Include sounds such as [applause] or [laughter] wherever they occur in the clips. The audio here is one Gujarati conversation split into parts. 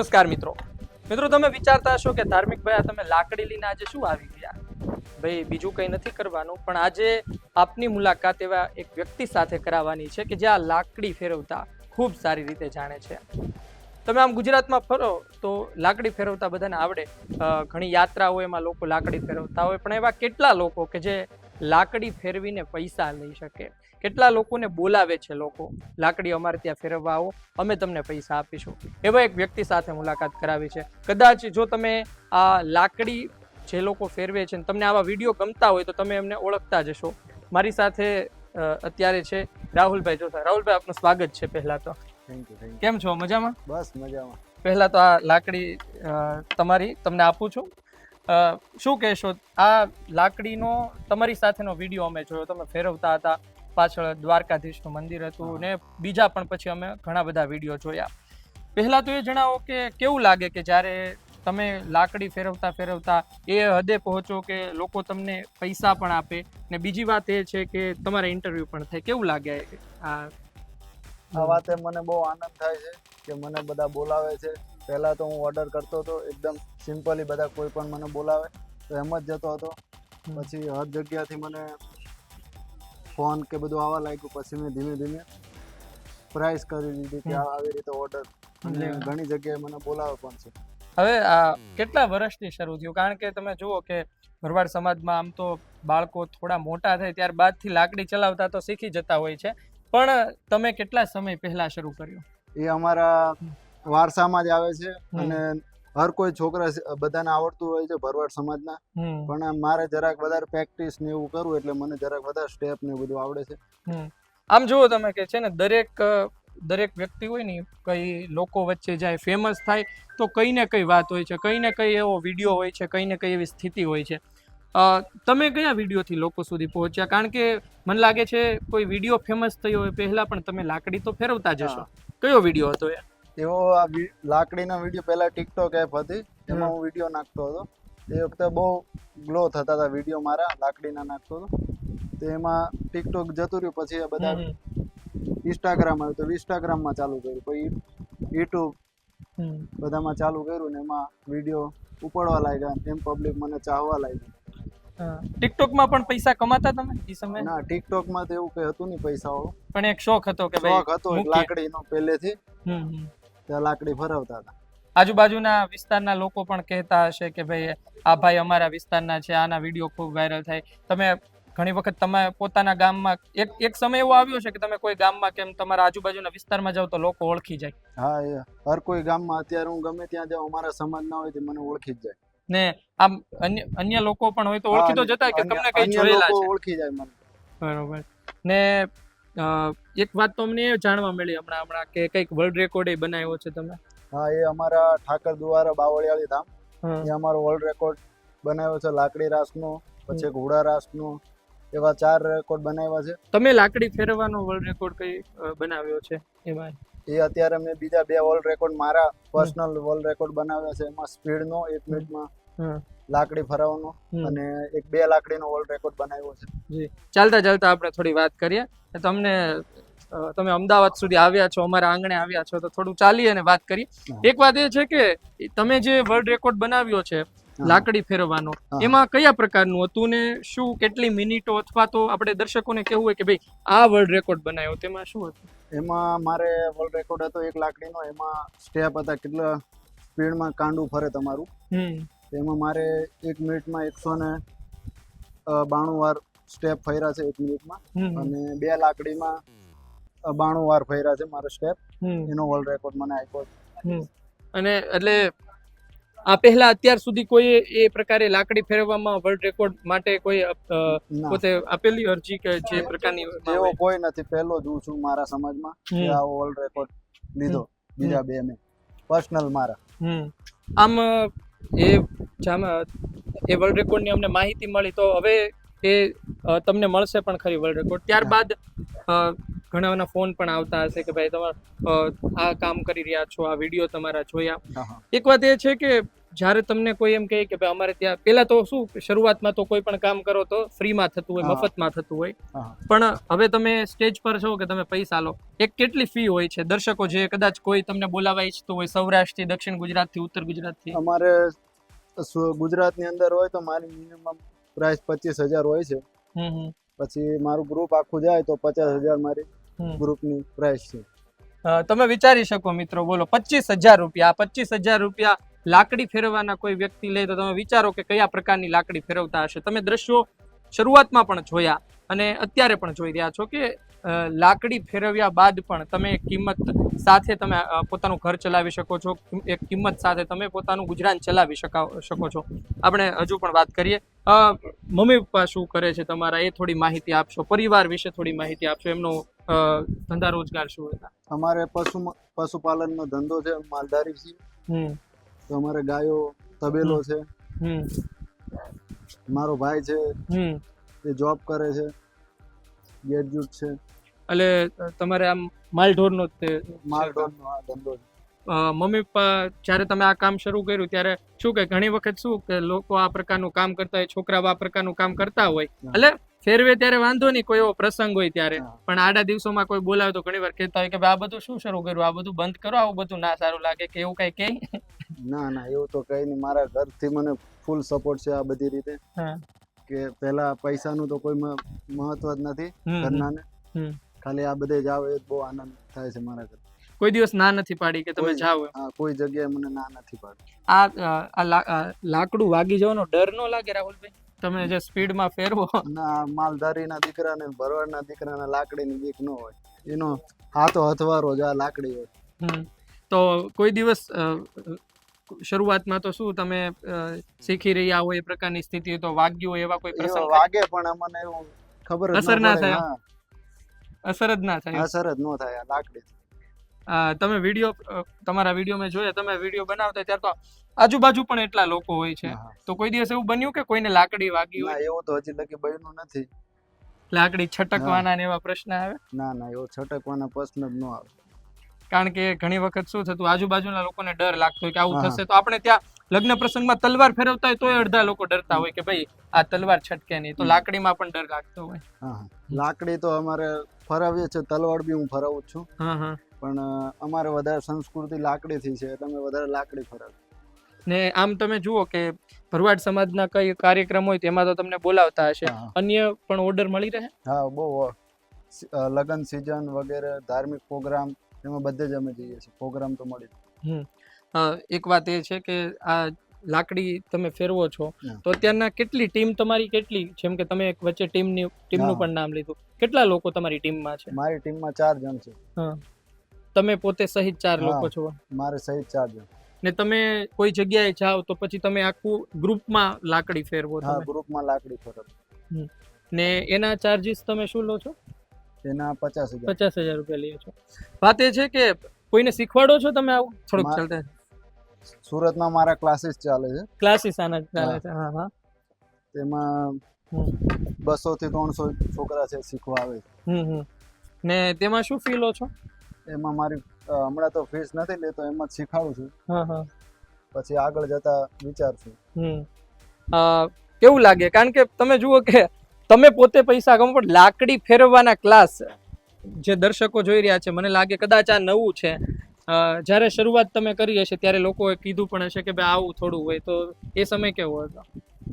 નમસ્કાર મિત્રો. મિત્રો, તમે વિચારતા હશો કે ધાર્મિક ભાઈ તમે લાકડી લઈને આજે શું આવી ગયા? ભાઈ, બીજું કંઈ નથી કરવાનું, પણ આજે આપની મુલાકાત એવા એક વ્યક્તિ સાથે કરાવવાની છે કે જે આ લાકડી ફેરવતા ખૂબ સારી રીતે જાણે છે. તમે આમ ગુજરાતમાં ફરો તો લાકડી ફેરવતા બધાને આવડે. ઘણી યાત્રા હોય એમાં લોકો લાકડી ફેરવતા હોય, પણ એવા કેટલા લોકો કે જે લાકડી ફેરવીને પૈસા લઈ શકે? કેટલા લોકોને બોલાવે છે લોકો? લાકડી અમારે ત્યાં ફેરવવા આવો. અમે તમને પૈસા આપીશું. એવા એક વ્યક્તિ સાથે મુલાકાત કરાવી છે. કદાચ જો તમે આ લાકડી જે લોકો ફેરવે છે તમને આવા વીડિયો ગમતા હોય તો તમે એમને ઓળખતા જશો. મારી સાથે અત્યારે છે રાહુલભાઈ. જોતા રાહુલભાઈ આપનું સ્વાગત છે પહેલા તો. કેમ છો? મજામાં? બસ મજામાં. પહેલા તો આ લાકડી તમારી તમને આપું છું. શું કહેશો? આ લાકડીનો તમારી સાથેનો વીડિયો અમે જોયો. તમે ફેરવતા હતા. પાછળ દ્વારકાધીશનું મંદિર હતું ને બીજા પણ પછી અમે ઘણા બધા વીડિયો જોયા. પહેલાં તો એ જણાવો કે કેવું લાગે કે જ્યારે તમે લાકડી ફેરવતા ફેરવતા એ હદે પહોંચો કે લોકો તમને પૈસા પણ આપે? ને બીજી વાત એ છે કે તમારે ઇન્ટરવ્યૂ પણ થાય. કેવું લાગે આ? આ વાતે મને બહુ આનંદ થાય છે કે મને બધા બોલાવે છે. પહેલાં તો હું ઓર્ડર કરતો હતો એકદમ સિમ્પલી બધા કોઈ પણ મને બોલાવે. તો એમ જ જતો હતો. પછી હર જગ્યાથી મને ફોન કે બધું આવવા લાગ્યું પછી મેં ધીમે ધીમે પ્રાઇસ કરી દીધી કે આવી રીતે ઓર્ડર અને ઘણી જગ્યાએ મને બોલાવે પણ છે. હવે આ કેટલા વર્ષથી શરૂ થયું? કારણ કે તમે જુઓ કે ભરવાડ સમાજમાં આમ તો બાળકો થોડા મોટા થાય ત્યારબાદથી લાકડી ચલાવતા તો શીખી જતા હોય છે. પણ તમે કેટલા સમય પહેલા શરૂ કર્યું? એ અમારા વારસામાં જ આવે છે અને હર કોઈ છોકરા બધાને આવડતું હોય છે ભરવાડ સમાજના. પણ મારે જરાક વધારે પ્રેક્ટિસ ને એવું કરવું એટલે મને જરાક વધારે સ્ટેપ ને બધું આવડે છે. આમ જુઓ તમે કે છે ને દરેક દરેક વ્યક્તિ હોય ને કઈ લોકો વચ્ચે જાય ફેમસ થાય તો કઈ ને કઈ વાત હોય છે કઈ ને કઈ એવો વીડિયો હોય છે કઈ ને કઈ એવી સ્થિતિ હોય છે. તમે કયા વિડીયોથી લોકો સુધી પહોંચ્યા? કારણ કે મને લાગે છે કોઈ વીડિયો ફેમસ થયો હોય પહેલા પણ તમે લાકડી તો ફેરવતા જશો કયો વીડિયો હતો એ? એવો આ લાકડીના વીડિયો પહેલાં ટિકટોક એપ હતી. એમાં હું વીડિયો નાખતો હતો. એ વખતે બહુ ગ્લો થતા હતા વીડિયો મારા લાકડીના નાખતો હતો. તો એમાં ટિકટોક જતું રહ્યું પછી એ બધા ઇન્સ્ટાગ્રામ આવ્યું. તો ઇન્સ્ટાગ્રામમાં ચાલુ કર્યું. પછી યુટ્યુબ બધામાં ચાલુ કર્યું ને એમાં વીડિયો ઉપડવા લાગ્યા એમ પબ્લિક મને ચાહવા લાગ્યું. ટિકટોકમાં પણ પૈસા કમાતા તમે એ સમયે? ના ટિકટોકમાં તો એવું કઈ હતું નહીં પૈસા પણ એક શોખ હતો કે ભાઈ શોખ હતો લાકડીનો પહેલેથી. હમ, લાકડી ફરવતા હતા. આજુબાજુના વિસ્તારના લોકો પણ કહેતા હશે કે ભાઈ આ ભાઈ અમારા વિસ્તારના છે આના વીડિયો ખૂબ વાયરલ થાય. તમે ઘણી વખત તમે પોતાના ગામમાં એક એક સમય એવો આવ્યો છે કે તમે કોઈ ગામમાં કેમ તમારા આજુબાજુના વિસ્તારમાં જાઓ તો લોકો ઓળખી જાય. હા હર કોઈ ગામમાં અત્યારે હું ગમે ત્યાં જાઉં અમારા સમાજ ના હોય તો મને ઓળખી જ જાય. ને આમ અન્ય અન્ય લોકો પણ હોય તો ઓળખી તો જતા કે તમને કઈ જોયેલા છે. ઓળખી જાય મને. બરોબર. ને એક વાત તો અમને જાણવા મળી હમણાં હમણાં કે કંઈક વર્લ્ડ રેકોર્ડ બનાવ્યો છે તમે. હા એ અમારા ઠાકર દ્વારા બાવળિયાળી ધામ. એ અમારો વર્લ્ડ રેકોર્ડ બનાવ્યો છે લાકડી રાસનો પછી ઘોડા રાસનો એવા ચાર રેકોર્ડ બનાવ્યા છે. તમે લાકડી ફેરવવાનો વર્લ્ડ રેકોર્ડ કઈ બનાવ્યો છે એમાં? એ અત્યારે મેં બીજા બે વર્લ્ડ રેકોર્ડ મારા પર્સનલ વર્લ્ડ રેકોર્ડ બનાવ્યા છે. એમાં સ્પીડનો એક મિનિટમાં લાકડી ફરાવવાનો અને એક બે લાકડીનો વર્લ્ડ રેકોર્ડ બનાવ્યો છે. જી. ચાલતા ચાલતા આપણે થોડી વાત કરીએ. તમને તમે અમદાવાદ સુધી આવ્યા છો અમારા આંગણે આવ્યા છો તો થોડું ચાલીએ અને વાત કરીએ. એક વાત એ છે કે તમે જે વર્લ્ડ રેકોર્ડ બનાવ્યો છે લાકડી ફેરવવાનો એમાં કયા પ્રકારનું હતું ને શું કેટલી મિનિટો અથવા તો આપણે દર્શકોને કેવું હોય કે ભાઈ આ વર્લ્ડ રેકોર્ડ બનાવ્યો તેમાં શું હતું? એમાં મારે વર્લ્ડ રેકોર્ડ હતો એક લાકડીનો એમાં સ્ટેપ હતા કેટલા સ્પીડમાં કાંડું ફરે તમારું. એમાં મારે એક મિનિટમાં એકસો ને બાણું વાર સ્ટેપ ફર્યા છે એક મિનિટમાં. અને બે લાકડીમાં બાણું વાર ફર્યા છે મારો સ્ટેપ એનો વર્લ્ડ રેકોર્ડ મને આપ્યો છે. અને એટલે આ પહેલા અત્યાર સુધી કોઈ એ પ્રકારે લાકડી ફેરવવામાં વર્લ્ડ રેકોર્ડ માટે કોઈ પોતે આપેલી અરજી કે જે પ્રકારની એવો કોઈ નથી. પહેલો જ હું છું મારા સમાજમાં કે. આવો વર્લ્ડ રેકોર્ડ લીધો બીજા બે મેં. પર્સનલ મારા. આમ એ જામાં એ વર્લ્ડ રેકોર્ડની અમને માહિતી મળી તો હવે એ તમને મળશે પણ ખરી વર્લ્ડ રેકોર્ડ ત્યારબાદ ઘણા ઘણાના ફોન પણ આવતા હશે કે ભાઈ તમારે આ કામ કરી રહ્યા છો આ વીડિયો તમારા જોયા. એક વાત એ છે કે જ્યારે તમને કોઈ એમ કહે કે ભાઈ અમારે ત્યાં પહેલા તો શું શરૂઆતમાં તો કોઈ પણ કામ કરો તો ફ્રીમાં થતું હોય મફતમાં થતું હોય. પણ હવે તમે સ્ટેજ પર છો કે તમે પૈસા લો એક કેટલી ફી હોય છે? દર્શકો જે કદાચ કોઈ તમને બોલાવવા ઈચ્છતું હોય સૌરાષ્ટ્રથી દક્ષિણ ગુજરાતથી ઉત્તર ગુજરાતથી. અમારે ગુજરાતની અંદર હોય તો મારી મિનિમમ પ્રાઇસ પચીસ હજાર હોય છે. પછી મારું ગ્રુપ આખું જાય તો પચાસ હજાર મારી ગ્રુપની પ્રાઇસ છે. તમે વિચારી શકો મિત્રો બોલો પચીસ હજાર રૂપિયા પચીસ હજાર રૂપિયા લાકડી ફેરવવાના કોઈ વ્યક્તિ લે તો તમે વિચારો કે કયા પ્રકારની લાકડી ફેરવતા હશે. તમે દ્રશ્યો શરૂઆતમાં પણ જોયા અને અત્યારે પણ જોઈ રહ્યા છો કે લાકડી ફેરવ્યા બાદ પણ તમે કિંમત સાથે તમે પોતાનું ઘર ચલાવી શકો છો. એક કિંમત સાથે તમે પોતાનું ગુજરાન ચલાવી શકા શકો છો. આપણે હજુ પણ વાત કરીએ. મમ્મી પપ્પા શું કરે છે તમારા? એ થોડી માહિતી આપશો. પરિવાર વિશે થોડી માહિતી આપશો. એમનો ધંધા રોજગાર શું હતા? અમારે પશુ પશુપાલનનો ધંધો છે માલધારી છે. તો અમારે ગાયો તબેલો છે. હમ. મારો ભાઈ છે. હમ. એ જોબ કરે છે. ગ્રેજ્યુએટ છે. એટલે તમારે આમ માલઢોરનો જ તે માલઢોરનો આ ધંધો મમ્મી પપ્પા જ્યારે તમે આ કામ શરૂ કર્યું ત્યારે શું કે ઘણી વખત શું કે લોકો આ પ્રકારનું કામ કરતા હોય છોકરાઓ આ પ્રકારનું કામ કરતા હોય. એટલે ફેરવે ત્યારે વાંધો નહીં કોઈ એવો પ્રસંગ હોય ત્યારે. પણ આડા દિવસોમાં કોઈ બોલાવે તો ઘણી વાર કહેતા હોય કે ભાઈ આ બધું શું શરૂ કર્યું? આ બધું બંધ કરો આવું બધું ના સારું લાગે કે એવું કઈ કે ના ના એવું તો કઈ નહીં. મારા ઘરથી મને ફૂલ સપોર્ટ છે આ બધી રીતે. કે પહેલા પૈસાનું તો કોઈ મહત્વ જ નથી ઘરનાને. ખાલી આ બધે જાવ એ બહુ આનંદ થાય છે મારા ઘર. કોઈ દિવસ ના નથી પાડી કે તમે જાઓ હા કોઈ જગ્યાએ મને ના નથી પાડી. આ લાકડું વાગી જવાનો ડર નો લાગે રાહુલભાઈ? તમે જે સ્પીડમાં ફેરવો. ના માલધારીના દીકરાને ભરવાડના લાકડી લાકડીની બીક ન હોય. એનો હાથો હથવારો જ આ લાકડી હોય. તો કોઈ દિવસ શરૂઆતમાં તો શું તમે શીખી રહ્યા હોય એ પ્રકારની સ્થિતિ તો વાગ્યું હોય એવા કોઈ પ્રસંગ? વાગે પણ અમને એવું ખબર અસર ના થાય? અસર જ ના થાય અસર જ ન થાય લાકડી તમે વીડિયો તમારા વીડિયો મેં જોયા તમે વીડિયો બનાવતા ત્યારે તો આજુબાજુ પણ એટલા લોકો હોય છે. તો કોઈ દિવસ એવું બન્યું કે કોઈને લાકડી વાગી હોય? એવું તો હજી લગી બન્યું નથી. લાકડી છટકવાના ને એવા પ્રશ્ન આવે? ના ના એવો છટકવાના પ્રશ્ન જ ન આવે. કારણ કે ઘણી વખત શું થતું આજુબાજુના લોકોને ડર લાગતો હોય કે આવું થશે તો આપણે ત્યાં લગ્ન પ્રસંગમાં તલવાર ફેરવતા હોય તોય અડધા લોકો ડરતા હોય કે ભાઈ આ તલવાર છટકે નહીં. તો લાકડીમાં પણ ડર લાગતો હોય. લાકડી તો અમારે ફરાવીએ છે તલવાર બી હું ફરાવું છું. પણ અમારે વધારે સંસ્કૃતિ લાકડીથી છે એટલે અમે વધારે લાકડી ફરાવી ને આમ તમે જુઓ કે ભરવાડ સમાજના કઈ કાર્યક્રમ હોય તેમાં તો તમને બોલાવતા હશે. અન્ય પણ ઓર્ડર મળી રહે? હા બહુ લગ્ન સિઝન વગેરે ધાર્મિક પ્રોગ્રામ એમાં બધે જ અમે જઈએ છીએ. પ્રોગ્રામ તો મળી એક વાત એ છે કે આ લાકડી તમે ફેરવો છો તો અત્યારના કેટલી ટીમ તમારી કેટલી? જેમ કે તમે એક વચ્ચે ટીમની ટીમનું પણ નામ લીધું. કેટલા લોકો તમારી ટીમમાં છે? મારી ટીમમાં ચાર જણ છે. તમે પોતે સહિત ચાર લોકો છો? મારે સહિત ચાર જણ. ને તમે કોઈ જગ્યાએ જાઓ તો પછી તમે આખું ગ્રુપમાં લાકડી ફેરવો છો તમે. ગ્રુપમાં લાકડી ફેરવો ને એના ચાર્જીસ તમે શું લો છો? એના પચાસ હજાર. પચાસ હજાર રૂપિયા લઈએ છો. વાત એ છે કે કોઈને શીખવાડો છો તમે આવું? થોડુંક ચાલતા સુરતમાં મારા ક્લાસીસ ચાલે છે. ક્લાસીસ આના ચાલે છે. હા હા. તેમાં. બસો થી ત્રણસો છોકરા છે શીખવા આવે. છે. ને તેમાં શું ફી લો છો? એમાં મારી હમણાં તો ફીસ નથી લેતો એમાં જ શીખાડું છું. હા હા. પછી આગળ જતા વિચારશું. હમ. કેવું લાગે? કારણ કે તમે જુઓ કે તમે પોતે પૈસા કમો પણ લાકડી ફેરવવાના ક્લાસ જે દર્શકો જોઈ રહ્યા છે મને લાગે કદાચ આ નવું છે. જ્યારે શરૂઆત તમે કરી હશે ત્યારે લોકોએ કીધું પણ હશે કે ભાઈ આવું થોડું હોય. તો એ સમય કેવો હતો?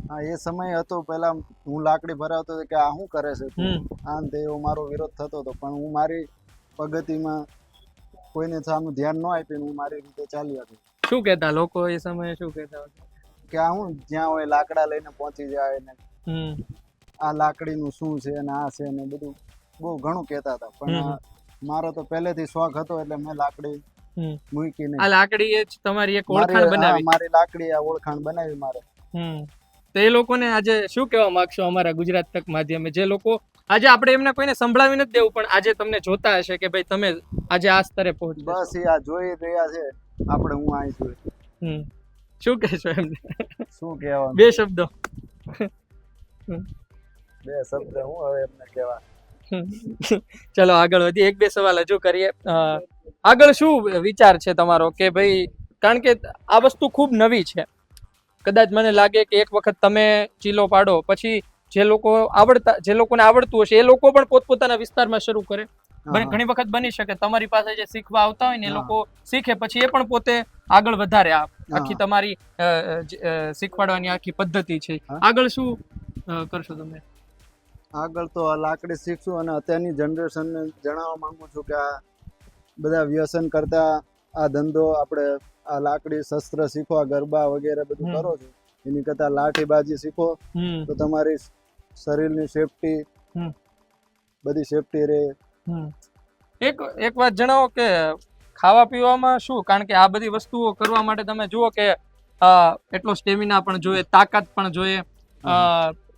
હા એ સમય હતો. પહેલા હું લાકડી ભરાવતો હતો કે આ શું કરે છે તું? આમ તે એવો મારો વિરોધ થતો હતો. પણ હું મારી પ્રગતિમાં કોઈને સામે ધ્યાન ન આપીને હું મારી રીતે ચાલી હતી શું કહેતા લોકો એ સમયે શું કહેતા કે આ હું જ્યાં હોય લાકડા લઈને પહોંચી જાય ને આ લાકડીનું શું છે ને આ છે ને બધું બહુ ઘણું કહેતા હતા. પણ મારો તો પહેલેથી શોખ હતો એટલે મેં લાકડી મૂકી નહીં આ લાકડી એ તમારી એક ઓળખાણ બનાવી. મારી લાકડી આ ઓળખાણ બનાવી મારે. તો એ લોકોને આજે શું કહેવા માંગશો અમારા ગુજરાત તક માધ્યમે? જે લોકો આજે આપણે એમને કોઈને સંભળાવી નથી દેવું પણ આજે તમને જોતા હશે કે ભાઈ તમે આજે આ સ્તરે પહોંચ બસ એ આ જોઈ રહ્યા છે. આપણે હું આવી છું. શું કહેશો એમને? શું કહેવાનું? બે શબ્દો. બે શબ્દ હું હવે એમને કહેવા. [laughs] ચલો આગળ વધી એક બે સવાલ હજુ કરીએ. આગળ શું વિચાર છે તમારો? કે ભાઈ કારણ કે આ વસ્તુ ખૂબ નવી છે. કદાચ મને લાગે કે એક વખત તમે ચીલો પાડો પછી જે લોકો આવડતા જે લોકોને આવડતું હશે એ લોકો પણ પોતપોતાના વિસ્તારમાં શરૂ કરે. ઘણી વખત બની શકે તમારી પાસે જે શીખવા આવતા હોય ને એ લોકો શીખે પછી એ પણ પોતે આગળ વધારે આખી તમારી શીખવાડવાની આખી પદ્ધતિ છે. આગળ શું કરશો તમે? આગળ તો આ લાકડી શીખશું અને અત્યારની જનરેશનને જણાવવા માંગુ છું કે આ બધા વ્યસન કરતા આ ધંધો આપણે આ લાકડી શસ્ત્ર શીખો આ ગરબા વગેરે બધું કરો છો. એની કરતા લાઠીબાજી શીખો તો તમારી શરીરની સેફટી. બધી સેફટી રહે. એક એક વાત જણાવો કે ખાવા પીવામાં શું? કારણ કે આ બધી વસ્તુઓ કરવા માટે તમે જુઓ કે એટલો સ્ટેમિના પણ જોઈએ તાકાત પણ જોઈએ.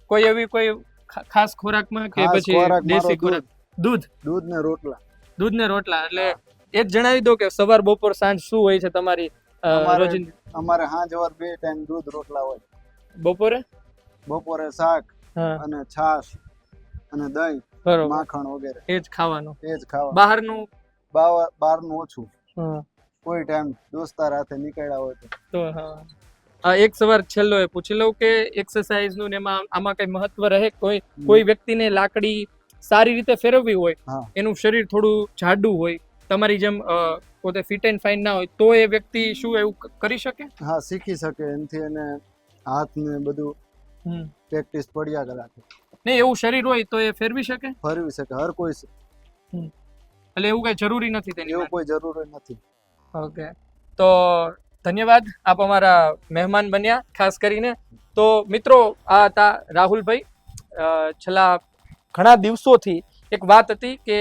કોઈ એવી કોઈ ખાસ ખોરાકમાં કે ખાસ પછી ખોરાક મારો દેશી ખોરાક? દૂધ. દૂધ? ને રોટલા. દૂધ ને રોટલા એટલે એ જ જણાવી દો કે સવાર બપોર સાંજ શું હોય છે તમારી અ, અમારે- રોજિંદી? અમારે હાંજ વાર બે ટાઈમ દૂધ રોટલા હોય. બપોરે? બપોરે શાક હા. અને છાશ અને દહીં બરોબર. માખણ વગેરે. એ જ ખાવાનું. એ જ ખાવા બહારનું? બાર- બહારનું ઓછું. હા, કોઈ ટાઈમ દોસ્તાર હાથે નીકળ્યા હોય તો. તો હા. આ એક સવાર છેલ્લો એ પૂછી લઉં કે એક્સરસાઇઝનું ને એમાં આમાં કઈ મહત્વ રહે? કોઈ કોઈ વ્યક્તિને લાકડી સારી રીતે ફેરવવી હોય એનું શરીર થોડું જાડું હોય તમારી જેમ પોતે ફિટ એન્ડ ફાઇન ના હોય તો એ વ્યક્તિ શું એવું કરી શકે? હા શીખી શકે એનાથી એને હાથ ને બધું પ્રેક્ટિસ પડ્યા રાખે નહીં એવું શરીર હોય તો એ ફેરવી શકે? ફરવી શકે હર કોઈ એટલે એવું કઈ જરૂરી નથી તેની એવું કોઈ જરૂરી નથી. ઓકે. તો ધન્યવાદ. આપ અમારા મહેમાન બન્યા, ખાસ કરીને. તો મિત્રો, આ હતા રાહુલભાઈ. છેલ્લા ઘણા દિવસોથી એક વાત હતી કે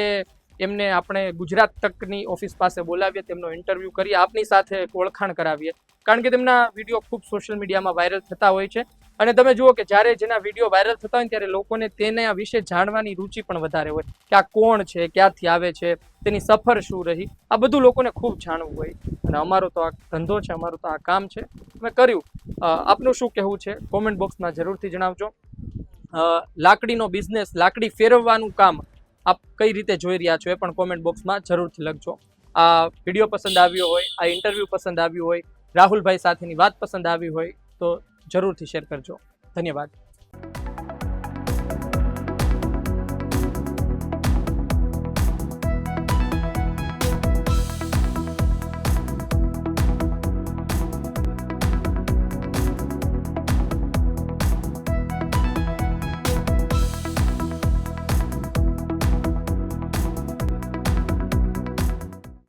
એમને આપણે ગુજરાત તકની ઓફિસ પાસે બોલાવીએ, તેમનો ઇન્ટરવ્યૂ કરીએ, આપની સાથે ઓળખાણ કરાવીએ. કારણ કે તેમના વીડિયો ખૂબ સોશિયલ મીડિયામાં વાયરલ થતા હોય છે. અને તમે જુઓ કે જ્યારે જેના વીડિયો વાયરલ થતા હોય ત્યારે લોકોને તેના વિશે જાણવાની રુચિ પણ વધારે હોય. કે આ કોણ છે, ક્યાંથી આવે છે, તેની સફર શું રહી? આ બધું લોકોને ખૂબ જાણવું હોય. અને અમારો તો આ ધંધો છે, અમારું તો આ કામ છે. મેં કર્યું. આપનું શું કહેવું છે? કોમેન્ટ બોક્સમાં જરૂરથી જણાવજો. લાકડીનો બિઝનેસ લાકડી ફેરવવાનું કામ આપ કઈ રીતે જોઈ રહ્યા છો એ પણ કોમેન્ટ બોક્સમાં જરૂરથી લખજો. આ વીડિયો પસંદ આવ્યો હોય, આ ઇન્ટરવ્યૂ પસંદ આવ્યું હોય, રાહુલભાઈ સાથેની વાત પસંદ આવી હોય, તો જરૂરથી શેર કરજો. ધન્યવાદ.